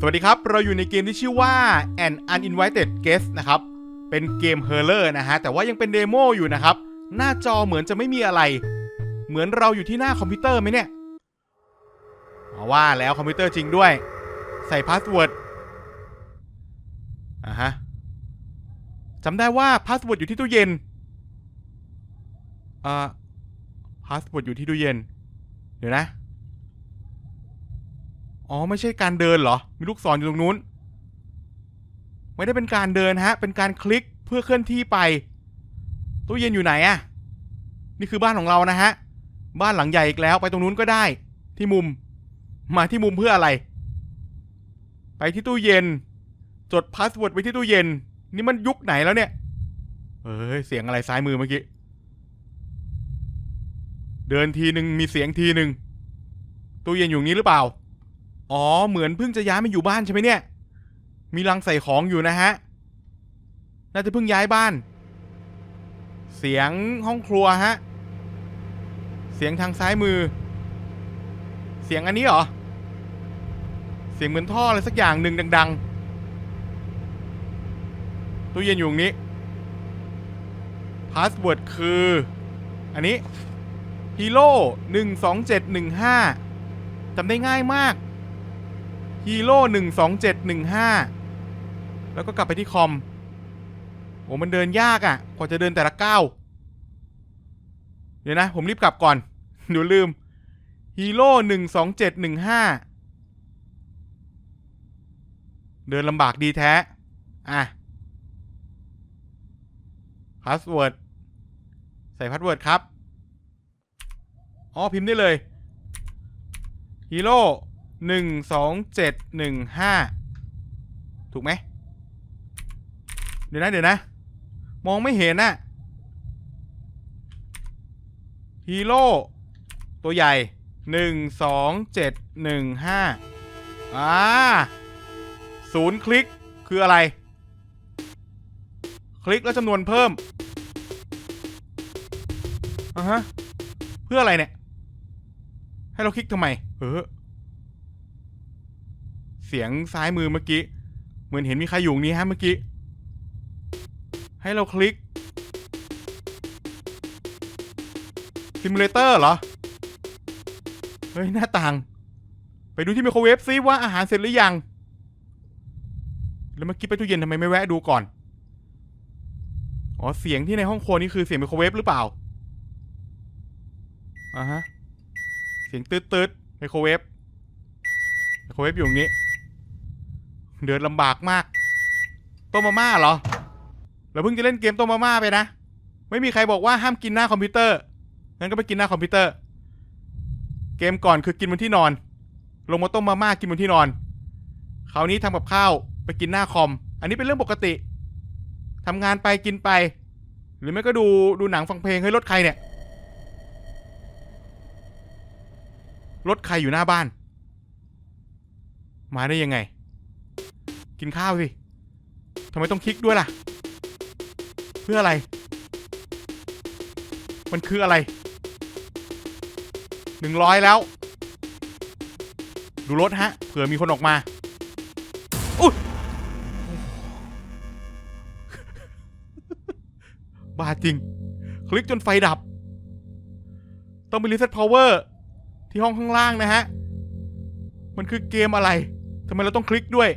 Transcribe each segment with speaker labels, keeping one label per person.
Speaker 1: สวัสดีครับ เราอยู่ในเกมที่ชื่อว่า An Uninvited Guest นะครับ เป็นเกม h e r l e r นะฮะ แต่ว่ายังเป็นเดโมอยู่นะครับ หน้าจอเหมือนจะไม่มีอะไร เหมือนเราอยู่ที่หน้าคอมพิวเตอร์ไหมเนี่ยเอาว่าแล้วคอมพิวเตอร์จริงด้วย ใส่พาสเวิร์ดอะฮะจำได้ว่าพาสเวิร์ดอยู่ที่ตู้เย็นอ่าพาสเวิร์ดอยู่ที่ตู้เย็น เดี๋ยวนะ อ๋อไม่ใช่การเดินเหรอ มีลูกศรอยู่ตรงนู้น ไม่ได้เป็นการเดินฮะ เป็นการคลิกเพื่อเคลื่อนที่ไปตู้เย็นอยู่ไหนอะนี่คือบ้านของเรานะฮะ บ้านหลังใหญ่อีกแล้วไปตรงนู้นก็ได้ ที่มุม มาที่มุมเพื่ออะไร ไปที่ตู้เย็น จดพาสเวิร์ดไว้ที่ตู้เย็น นี่มันยุคไหนแล้วเนี่ยเอ้ยเสียงอะไรซ้ายมือเมื่อกี้ เดินทีหนึ่งมีเสียงทีหนึ่งตู้เย็นอยู่นี้หรือเปล่า อ๋อ เหมือนเพิ่งจะย้ายมาอยู่บ้านใช่ไหมเนี่ย มีรังใส่ของอยู่นะฮะ น่าจะเพิ่งย้ายบ้าน เสียงห้องครัวฮะ เสียงทางซ้ายมือ เสียงอันนี้เหรอ เสียงเหมือนท่ออะไรสักอย่างหนึ่งดัง ๆ ตู้เย็นอยู่ตรงนี้ พาสเวิร์ดคือ อันนี้ฮีโร่หนึ่งสองเจ็ดหนึ่งห้าจำได้ง่ายมาก ฮีโร่หนึ่งสองเจ็ดหนึ่งห้าแล้วก็กลับไปที่คอมโอ้มันเดินยากอะ่ะ กว่าจะเดินแต่ละก้าวเดี๋ยวนะ ผมรีบกลับก่อนเดี๋ยวลืมฮีโร่หนึ่งสองเจ็ดหนึ่งห้าเดินลำบากดีแท้ อะพาสเวิร์ดใส่พาสเวิร์ดครับ อ๋อ พิมพ์ได้เลยฮีโร่ หนึ่งสองเจ็ดหนึ่งห้าถูกไหมเดี๋ยวนะเดี๋ยวนะ มองไม่เห็นน่ะฮีโร่ตัวใหญ่หนึ่งสองเจ็ดหนึ่งห้าอ่าศูนย์คลิกคืออะไร คลิกแล้วจำนวนเพิ่มอ่าฮะ เพื่ออะไรเนี่ย ให้เราคลิกทำไม เออ เสียงซ้ายมือเมื่อกี้ เหมือนเห็นมีใครอยู่นี้ฮะเมื่อกี้ ให้เราคลิกซิมูเลเตอร์เหรอ เฮ้ย หน้าต่าง ไปดูที่ไมโครเวฟซิว่าอาหารเสร็จหรือยัง แล้วเมื่อกี้ไปตู้เย็นทำไมไม่แวะดูก่อน อ๋อ เสียงที่ในห้องครัวนี่คือเสียงไมโครเวฟหรือเปล่าอ่าฮะ เสียงตืดตืดไมโครเวฟไมโครเวฟอยู่ตรงนี้ เดินลำบากมากต้มมาม่าเหรอเราเพิ่งจะเล่นเกมต้มมาม่าไปนะ ไม่มีใครบอกว่าห้ามกินหน้าคอมพิวเตอร์งั้นก็ไปกินหน้าคอมพิวเตอร์ เกมก่อนคือกินบนที่นอน ลงมาต้มมาม่ากินบนที่นอนคราวนี้ทำกับข้าวไปกินหน้าคอม อันนี้เป็นเรื่องปกติทำงานไปกินไป หรือไม่ก็ดูดูหนังฟังเพลงเฮ้รถใครเนี่ยรถใครอยู่หน้าบ้าน มาได้ยังไง กินข้าวสิทำไมต้องคลิกด้วยล่ะ เพื่ออะไร มันคืออะไรหนึ่งร้อยแล้ว ดูรถฮะ เผื่อมีคนออกมาอุ๊ยบ้าจริง คลิกจนไฟดับ ต้องไปรีเซ็ตพาวเวอร์ที่ห้องข้างล่างนะฮะ มันคือเกมอะไรทำไมเราต้องคลิกด้วย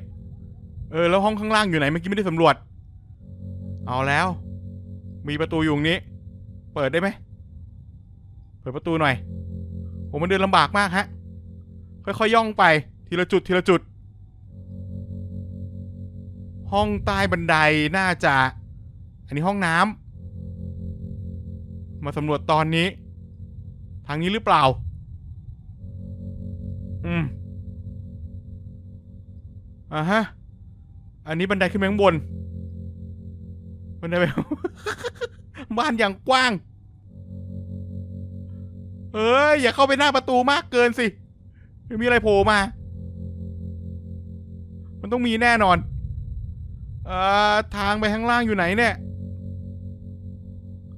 Speaker 1: เออแล้วห้องข้างล่างอยู่ไหนเมื่อกี้ไม่ได้สำรวจ เอาแล้ว มีประตูอยู่ตรงนี้ เปิดได้ไหมเปิดประตูหน่อยผมมันเดินลำบากมากฮะ ค่อยๆย่องไป ทีละจุดทีละจุด ห้องใต้บันไดน่าจะ อันนี้ห้องน้ำมาสำรวจตอนนี้ ทางนี้หรือเปล่า อืมอ่าฮะ อันนี้บันไดขึ้นไปข้างบน บันไดไป บ้านอย่างกว้าง เอ้ย อย่าเข้าไปหน้าประตูมากเกินสิไม่มีอะไรโผล่มา มันต้องมีแน่นอน เอ่อ ทางไปข้างล่างอยู่ไหนเนี่ย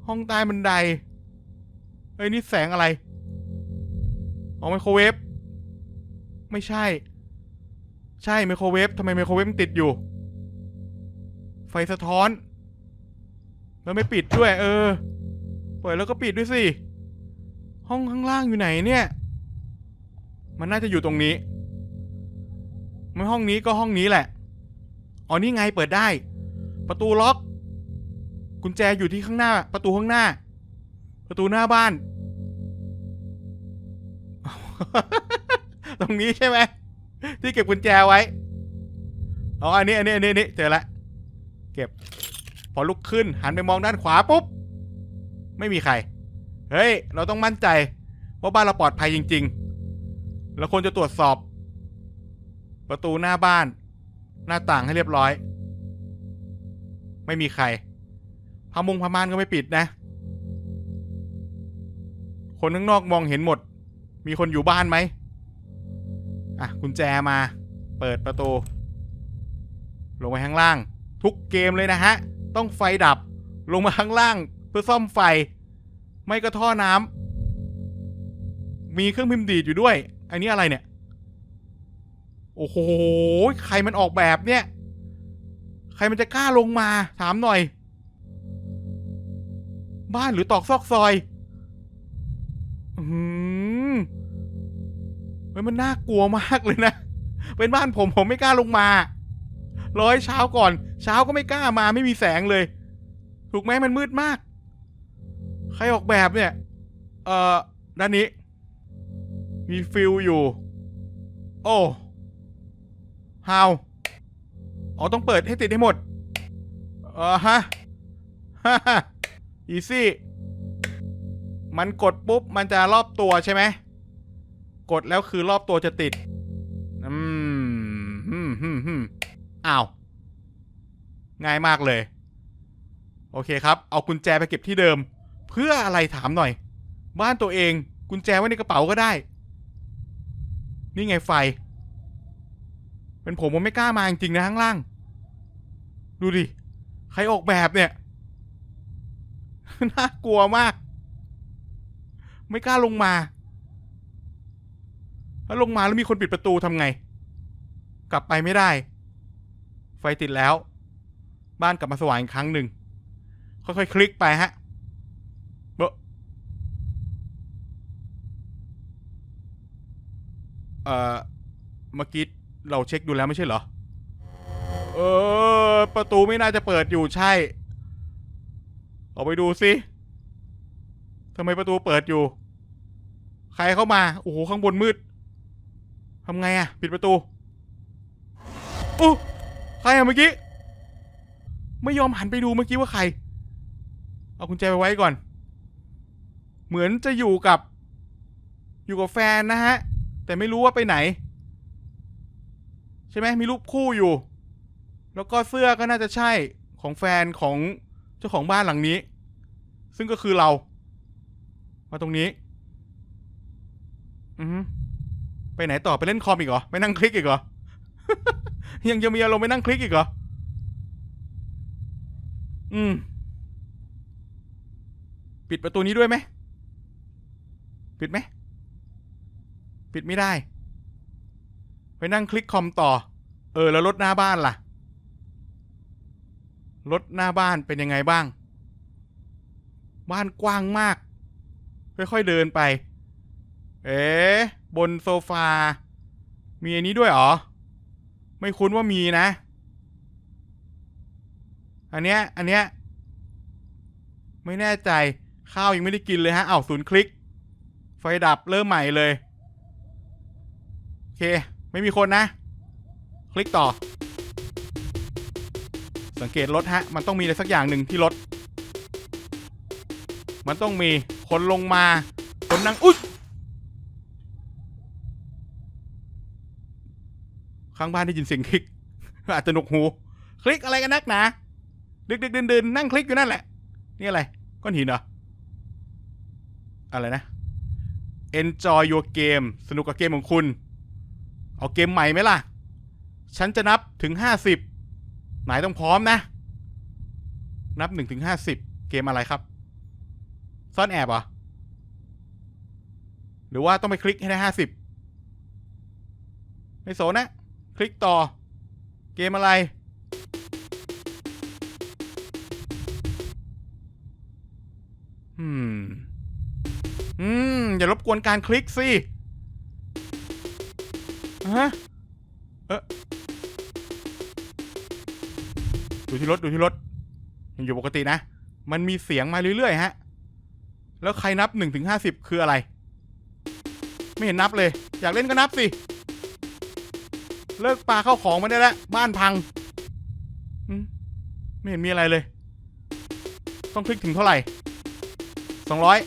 Speaker 1: ห้องใต้บันได เอ้ย นี่แสงอะไร อ๋อไมโครเวฟ ไม่ใช่ใช่ไมโครเวฟทำไมไมโครเวฟมันติดอยู่ ไฟสะท้อน แล้วไม่ปิดด้วย เออ เปิดแล้วก็ปิดด้วยสิ ห้องข้างล่างอยู่ไหนเนี่ย มันน่าจะอยู่ตรงนี้ไม่ห้องนี้ก็ห้องนี้แหละ อ๋อนี่ไงเปิดได้ ประตูล็อก กุญแจอยู่ที่ข้างหน้า ประตูข้างหน้า ประตูหน้าบ้าน ตรงนี้ใช่ไหมที่เก็บกุญแจไว้ อ๋อ อันนี้ อันนี้ อันนี้เจอละ เก็บ พอลุกขึ้นหันไปมองด้านขวาปุ๊บ ไม่มีใคร เฮ้ย เราต้องมั่นใจ ว่าบ้านเราปลอดภัยจริงๆเราควรจะตรวจสอบ ประตูหน้าบ้าน หน้าต่างให้เรียบร้อย ไม่มีใครพามุงพม่านก็ไม่ปิดนะ คนข้างนอกมองเห็นหมด มีคนอยู่บ้านไหมอะกุญแจมา เปิดประตู ลงไปข้างล่าง ทุกเกมเลยนะฮะ ต้องไฟดับลงมาข้างล่างเพื่อซ่อมไฟ ไม่ก็ท่อน้ำมีเครื่องพิมพ์ดีดอยู่ด้วย อันนี้อะไรเนี่ย โอ้โห ใครมันออกแบบเนี่ย ใครมันจะกล้าลงมาถามหน่อย บ้านหรือตอกซอกซอยอืมเฮ้ยมันน่ากลัวมากเลยนะ เป็นบ้านผมผมไม่กล้าลงมา ร้อยเช้าก่อน เช้าก็ไม่กล้ามาไม่มีแสงเลย ถูกไหมมันมืดมาก ใครออกแบบเนี่ย เอ่อ ด้านนี้ มีฟิลอยู่ โอ้ฮาวอ๋อ ต้องเปิดให้ติดให้หมด เออฮะฮ่าฮ่าอีซี่ มันกดปุ๊บ มันจะรอบตัวใช่ไหม กดแล้วคือรอบตัวจะติด อืมฮึมฮึมฮึม อ้าว ง่ายมากเลย โอเคครับ เอากุญแจไปเก็บที่เดิม เพื่ออะไรถามหน่อย บ้านตัวเอง กุญแจไว้ในกระเป๋าก็ได้ นี่ไงไฟ เป็นผมผมไม่กล้ามาจริงๆนะข้างล่าง ดูดิ ใครออกแบบเนี่ย น่ากลัวมาก ไม่กล้าลงมา ถ้าลงมาแล้วมีคนปิดประตูทำไง กลับไปไม่ได้ ไฟติดแล้ว บ้านกลับมาสว่างอีกครั้งหนึ่ง ค่อยๆ คลิกไปฮะเบอะเอ่อเมื่อกี้เราเช็คดูแล้วไม่ใช่เหรอ เออ ประตูไม่น่าจะเปิดอยู่ใช่ ออกไปดูสิทำไมประตูเปิดอยู่ ใครเข้ามา โอ้โห ข้างบนมืดทำไงอะปิดประตูอู้ ใครอะเมื่อกี้ ไม่ยอมหันไปดูเมื่อกี้ว่าใคร เอากุญแจไปไว้ก่อน เหมือนจะอยู่กับ อยู่กับแฟนนะฮะ แต่ไม่รู้ว่าไปไหน ใช่ไหมมีรูปคู่อยู่ แล้วก็เสื้อก็น่าจะใช่ของแฟนของเจ้าของบ้านหลังนี้ ซึ่งก็คือเรา มาตรงนี้ อือไปไหนต่อไปเล่นคอมอีกเหรอ ไปนั่งคลิกอีกเหรอ ยังจะมีอารมณ์ไปนั่งคลิกอีกเหรอ อืม ปิดประตูนี้ด้วยไหม ปิดไหม ปิดไม่ได้ ไปนั่งคลิกคอมต่อ เออ แล้วรถหน้าบ้านล่ะ รถหน้าบ้านเป็นยังไงบ้าง บ้านกว้างมาก ค่อยๆเดินไป เอ๊บนโซฟา มีอันนี้ด้วยเหรอ ไม่คุ้นว่ามีนะ อันเนี้ย อันเนี้ย ไม่แน่ใจ ข้าวยังไม่ได้กินเลยฮะ เอ้าศูนย์คลิก ไฟดับเริ่มใหม่เลย โอเค ไม่มีคนนะ คลิกต่อ สังเกตรถฮะ มันต้องมีอะไรสักอย่างหนึ่งที่รถ มันต้องมีคนลงมา คนนั่ง อุ๊ย ข้างบ้านได้ยินเสียงคลิก อาจจะหนกหู คลิกอะไรกันนักหนาดึกดึกดื่นดื่นนั่งคลิกอยู่นั่นแหละ นี่อะไร ก้อนหินเหรอ อะไรนะ enjoy your game สนุกกับเกมของคุณ เอาเกมใหม่ไหมล่ะ ฉันจะนับถึงห้าสิบไหนต้องพร้อมนะ นับหนึ่งถึงห้าสิบเกมอะไรครับ ซ่อนแอบเหรอ หรือว่าต้องไปคลิกให้ได้ห้าสิบไม่โสนะ คลิกต่อ เกมอะไร อืม อืม อย่ารบกวนการคลิกสิ ฮะ เอะดูที่รถ ดูที่รถ ยังอยู่ปกตินะ มันมีเสียงมาเรื่อยๆ ฮะ แล้วใครนับหนึ่งถึงห้าสิบคืออะไร ไม่เห็นนับเลย อยากเล่นก็นับสิ เลิกปลาเข้าของมาได้แล้วบ้านพังอืมไม่เห็นมีอะไรเลย ต้องคลิกถึงเท่าไหร่สองร้อย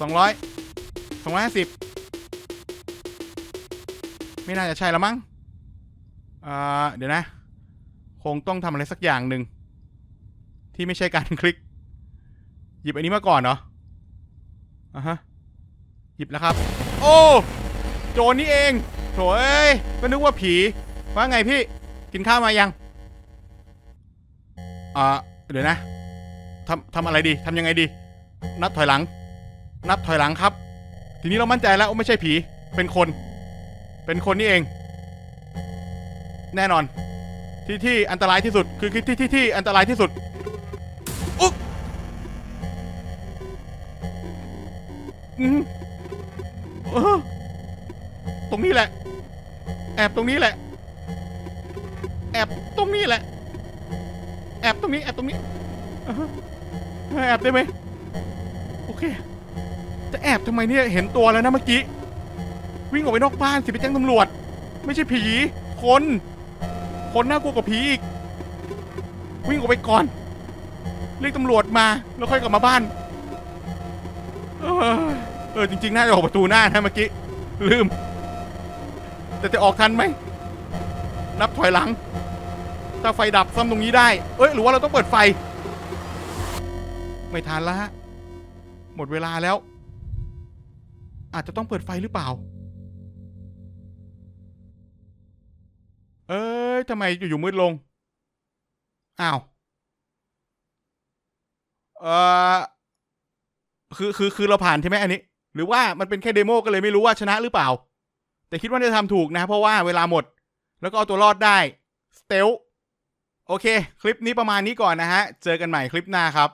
Speaker 1: สองร้อยสองร้อยห้าสิบไม่น่าจะใช่แล้วมั้งอ่าเดี๋ยวนะ คงต้องทำอะไรสักอย่างหนึ่ง ที่ไม่ใช่การคลิก หยิบอันนี้มาก่อนเหรออะฮะ หยิบแล้วครับ โอ้ โจรนี่เอง โถเอ้ยก็นึกว่าผี ว่าไงพี่ กินข้าวมายัง อ่า เดี๋ยวนะทำทำอะไรดีทำยังไงดี นับถอยหลัง นับถอยหลังครับ ทีนี้เรามั่นใจแล้วว่าไม่ใช่ผี เป็นคน เป็นคนนี่เอง แน่นอน ที่ที่อันตรายที่สุด คือที่ที่ที่ที่อันตรายที่สุดอุ๊บอืมอตรงนี้แหละ อบตรงนี้แหละ แอบตรงนี้แหละ แอบตรงนี้ แอบตรงนี้แอบได้ไหมโอเค จะแอบทำไมเนี่ยเห็นตัวแล้วนะเมื่อกี้ วิ่งออกไปนอกบ้านสิไปแจ้งตำรวจ ไม่ใช่ผี คน คนน่ากลัวกว่าผีอีก วิ่งออกไปก่อน เรียกตำรวจมา แล้วค่อยกลับมาบ้าน เออ เออจริงๆ น่าจะออกประตูหน้านะเมื่อกี้ ลืม แต่จะออกทันไหม นับถอยหลัง ถ้าไฟดับซ่อมตรงนี้ได้ เอ้ย หรือว่าเราต้องเปิดไฟ ไม่ทันแล้วฮะ หมดเวลาแล้ว อาจจะต้องเปิดไฟหรือเปล่า เอ้ยทำไมอยู่ๆมืดลง อ้าว เออคือ คือ คือเราผ่านใช่ไหมอันนี้ หรือว่ามันเป็นแค่เดโมก็เลยไม่รู้ว่าชนะหรือเปล่า แต่คิดว่าจะทำถูกนะ เพราะว่าเวลาหมด แล้วก็เอาตัวรอดได้สเตลโอเค คลิปนี้ประมาณนี้ก่อนนะฮะ เจอกันใหม่คลิปหน้าครับ